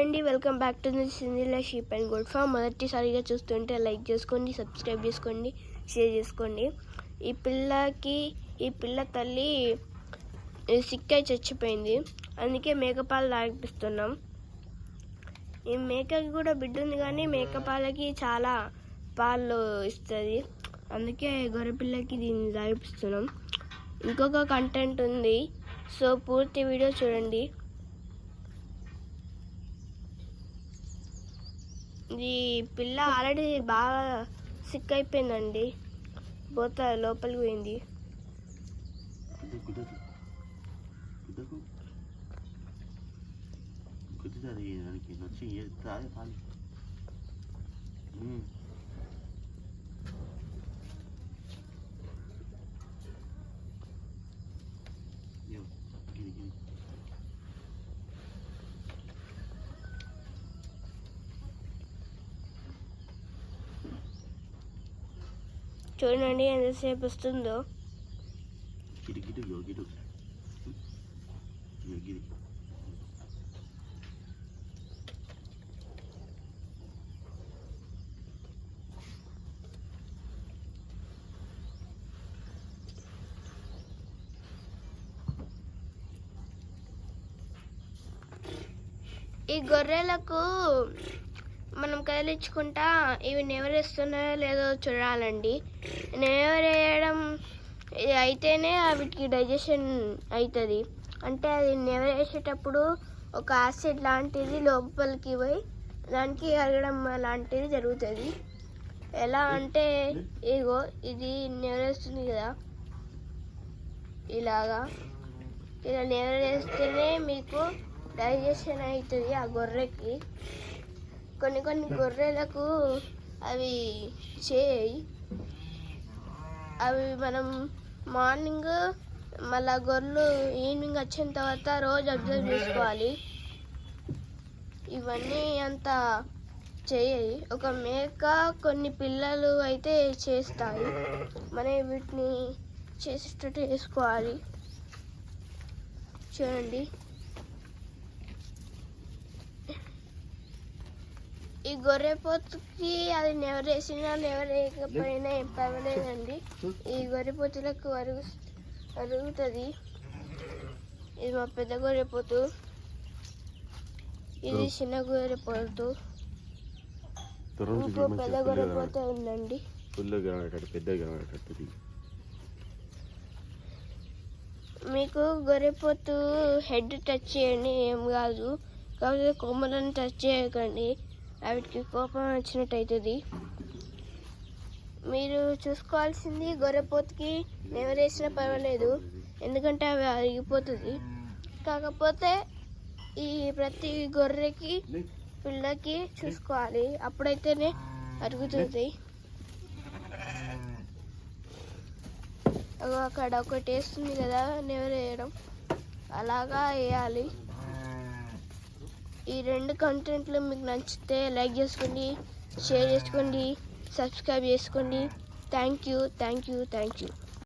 అండి welcome back to the సింధిలా sheep and good farm మొదటిసారిగా చూస్తుంటే లైక్ చేసుకోండి సబ్స్క్రైబ్ చేసుకోండి షేర్ చేసుకోండి. ఈ పిల్లకి ఈ పిల్ల తల్లి సిక్కై చచ్చిపోయింది. అందుకే మేకపాలు తాగిపిస్తున్నాం. ఈ మేకకి కూడా బిడ్డ ఉంది కానీ మేకపాలకి చాలా పాలు ఇస్తుంది. అందుకే గొర్రెపిల్లకి దీన్ని తాగిపిస్తున్నాం. ఇంకొక కంటెంట్ ఉంది. సో పూర్తి వీడియో చూడండి. ఈ పిల్ల ఆల్రెడీ బాగా సిక్ అయిపోయిందండి. పోత లోపలికి పోయింది. Thank you. చూడండి ఎంతసేపు వస్తుందో. ఈ గొర్రెలకు మనం కదిలించుకుంటా ఇవి నెవరేస్తున్నాయో లేదో చూడాలండి. నెవరేయడం అయితేనే వీటికి డైజెషన్ అవుతుంది అంటే అది నెవరేసేటప్పుడు ఒక యాసిడ్ లాంటిది లోపలికి పోయి దానికి అరగడం లాంటిది జరుగుతుంది. ఎలా అంటే ఇగో ఇది నెవరేస్తుంది కదా. ఇలాగా. ఇలా నెవరేస్తేనే మీకు డైజెషన్ అవుతుంది ఆ గొర్రెకి. కొన్ని కొన్ని గొర్రెలకు అవి చేయి. అవి మనం మార్నింగ్ మళ్ళా గొర్రెలు ఈవినింగ్ వచ్చిన తర్వాత రోజు అబ్జర్వ్ చేసుకోవాలి. ఇవన్నీ అంత చేయాలి ఒక మేక కొన్ని పిల్లలు అయితే చేస్తాయి. మనం వీటిని చేసేటట్టు చేసుకోవాలి. చూడండి. ఈ గొర్రెపోతుకి అది నెవరేసినా నెవరేయకపోయినా ఏం పర్వాలేదండి. ఈ గొర్రెపోతులకు అరుగు అరుగుతుంది. ఇది మా పెద్ద గొర్రెపోతు ఇది చిన్న గొర్రెపోతు త్వరగా ఇంకో పెద్ద గొర్రెపోతు ఉందండి. ఫుల్గా పెద్దగా కట్టుది. మీకు గొర్రెపోతు హెడ్ టచ్ చేయండి ఏం కాదు. కాకపోతే కొమ్మలను టచ్ చేయకండి. వాటికి కోపం వచ్చినట్టు అవుతుంది మీరు చూసుకోవాల్సింది గొర్రెపోతుకి నెవరేసినా పర్వాలేదు. ఎందుకంటే అవి అరిగిపోతుంది. కాకపోతే ఈ ప్రతి గొర్రెకి పిల్లకి చూసుకోవాలి. అప్పుడైతేనే అరుగుతుంది. అక్కడ అక్కడ ఒకటి వేస్తుంది కదా నెవరేయడం అలాగా వేయాలి. ఈ రెండు కంటెంట్లు మీకు నచ్చితే లైక్ చేసుకోండి షేర్ చేసుకోండి సబ్స్క్రైబ్ చేసుకోండి. Thank you thank you thank you